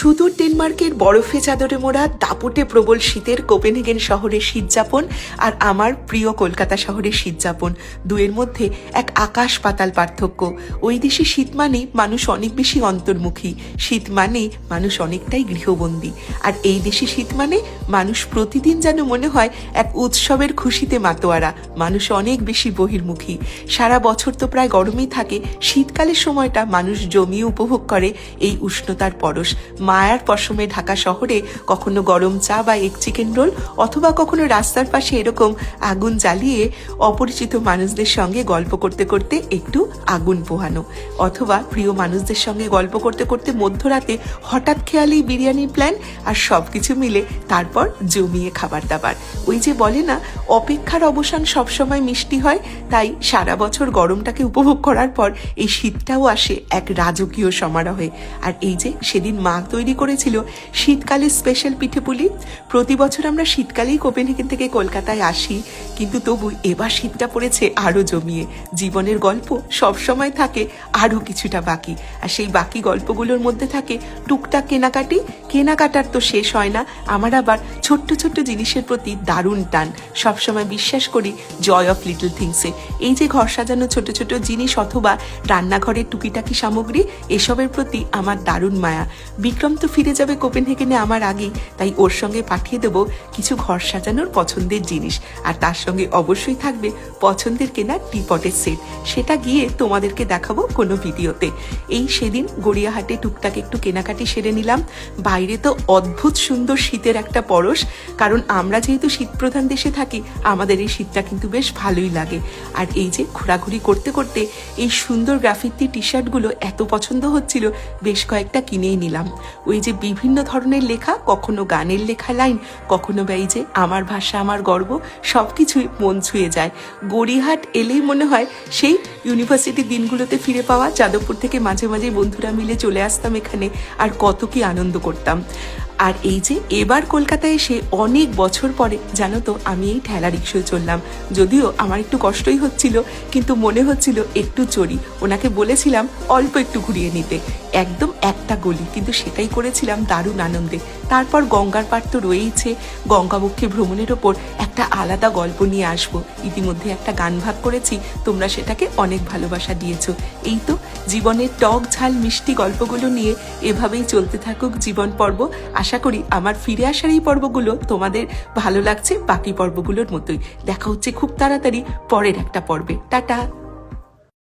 সুদূর ডেনমার্কের বরফে চাদরে মোড়া দাপটে প্রবল শীতের কোপেনহেগেন শহরের শীতযাপন আর আমার প্রিয় কলকাতা শহরের শীতযাপন দুয়ের মধ্যে এক আকাশ পাতাল পার্থক্য। ওই দেশে শীত মানেই মানুষ অনেক বেশি অন্তর্মুখী। শীত মানে মানুষ অনেকটাই গৃহবন্দী। আর এই দেশে শীত মানে মানুষ প্রতিদিন যেন মনে হয় এক উৎসবের খুশিতে মাতোয়ারা। মানুষ অনেক বেশি বহির্মুখী। সারা বছর তো প্রায় গরমই থাকে। শীতকালের সময়টা মানুষ জমিয়ে উপভোগ করে এই উষ্ণতার পরশ। মায়ার পশমে ঢাকা শহরে কখনো গরম চা বা এক চিকেন রোল অথবা কখনো রাস্তার পাশে এরকম আগুন জ্বালিয়ে অপরিচিত মানুষদের সঙ্গে গল্প করতে করতে একটু আগুন পোহানো। অথবা প্রিয় মানুষদের সঙ্গে গল্প করতে করতে মধ্যরাতে হঠাৎ খেয়ালি বিরিয়ানির প্ল্যান আর সব কিছু মিলে তারপর জমিয়ে খাবার দাবার। ওই যে বলে না, অপেক্ষার অবসান সবসময় মিষ্টি হয়, তাই সারা বছর গরমটাকে উপভোগ করার পর এই শীতটাও আসে এক রাজকীয় সমারোহে। আর এই যে সেদিন মা তৈরি করেছিল শীতকালে স্পেশাল পিঠেপুলি প্রতি বছর আমরা শীতকালেই কোপেনহেগেন থেকে কলকাতায় আসি। কিন্তু তবু এবার শীতটা পড়েছে আরও জমিয়ে। জীবনের গল্প সবসময় থাকে আরও কিছুটা বাকি। আর সেই বাকি গল্পগুলোর মধ্যে থাকে, টুকটাক কেনাকাটি। কেনাকাটার তো শেষ হয় না, আমার আবার ছোট্ট ছোট্ট জিনিসের প্রতি দারুণ টান। সবসময় বিশ্বাস করি জয় অফ লিটল থিংসে এই যে ঘর সাজানো ছোট ছোট জিনিস অথবা রান্নাঘরের টুকিটাকি সামগ্রী, এসবের প্রতি আমার দারুণ মায়া। বিক্রম তো ফিরে যাবে কোপেনহেগেনে আমার আগেই, তাই ওর সঙ্গে পাঠিয়ে দেব কিছু ঘর সাজানোর পছন্দের জিনিস। আর তার সঙ্গে অবশ্যই থাকবে পছন্দের কেনা টিপটের সেট। সেটা গিয়ে তোমাদেরকে দেখাবো কোনো ভিডিওতে। এই সেদিন গড়িয়াহাটে টুকটাক একটু কেনাকাটি সেরে নিলাম। বাইরে তো অদ্ভুত সুন্দর শীতের একটা পরশ, কারণ আমরা যেহেতু শীতপ্রধান দেশে থাকি, আমাদের এই শীতটা কিন্তু বেশ ভালোই লাগে। আর এই যে ঘোরাঘুরি করতে করতে এই সুন্দর গ্রাফিতি টি শার্টগুলো এত পছন্দ হচ্ছিল, বেশ কয়েকটা কিনেই নিলাম। ওই যে বিভিন্ন ধরনের লেখা, কখনো গানের লেখা লাইন, কখনো বা এই যে আমার ভাষা, আমার গর্ব সব কিছুই মন ছুঁয়ে যায়। গড়িহাট এলেই মনে হয় সেই ইউনিভার্সিটি দিনগুলোতে ফিরে পাওয়া। যাদবপুর থেকে মাঝে মাঝে বন্ধুরা মিলে চলে আসতাম এখানে আর কত কি আনন্দ করতাম। আর এই যে এবার কলকাতায় এসে অনেক বছর পরে, জানো তো, আমি এই ঠেলা রিক্সায় চললাম। যদিও আমার একটু কষ্টই হচ্ছিল, কিন্তু মনে হচ্ছিল একটু চড়ি। ওনাকে বলেছিলাম অল্প একটু ঘুরিয়ে নিতে। একদম একটা গলি, কিন্তু সেটাই করেছিলাম দারুণ আনন্দে। তারপর গঙ্গার পাড় তো রয়েইছে। গঙ্গাবক্ষে ভ্রমণের ওপর একটা আলাদা গল্প নিয়ে আসব। ইতিমধ্যে একটা গান ভাগ করেছি, তোমরা সেটাকে অনেক ভালোবাসা দিয়েছ। এই তো জীবনের টক ঝাল মিষ্টি গল্পগুলো নিয়ে এভাবেই চলতে থাকুক জীবন পর্ব। আশা করি আমার ফিরে আসার এই পর্বগুলো তোমাদের ভালো লাগছে বাকি পর্বগুলোর মতোই। দেখা হচ্ছে খুব তাড়াতাড়ি পরের একটা পর্বে। টাটা।